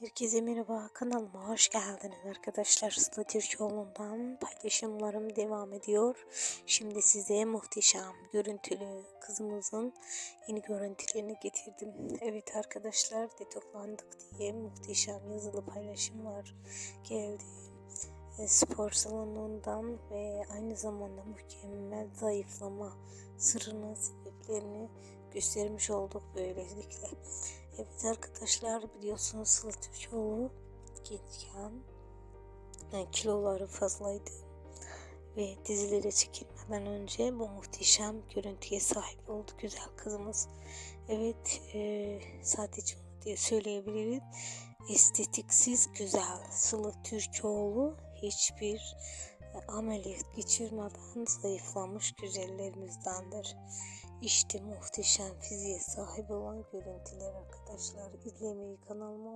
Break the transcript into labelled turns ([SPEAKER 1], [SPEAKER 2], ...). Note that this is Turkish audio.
[SPEAKER 1] Herkese merhaba kanalıma hoş geldiniz arkadaşlar. Sıla Türkoğlu'ndan paylaşımlarım devam ediyor. Şimdi size muhteşem görüntülü kızımızın yeni görüntülerini getirdim. Evet arkadaşlar detoklandık diye muhteşem yazılı paylaşımlar geldi E, spor salonundan ve aynı zamanda mükemmel zayıflama sırrının sebeplerini göstermiş olduk böylelikle. Evet arkadaşlar biliyorsunuz Sıla Türkoğlu gençken yani kiloları fazlaydı ve dizilere çekilmeden önce bu muhteşem görüntüye sahip oldu güzel kızımız. Evet e, sadece onu diye söyleyebiliriz. Estetiksiz güzel Sıla Türkoğlu hiçbir e, ameliyat geçirmeden zayıflamış güzellerimizdendir. İşte muhteşem fiziğe sahip olan görüntüler arkadaşlar. İzlemeyi kanalıma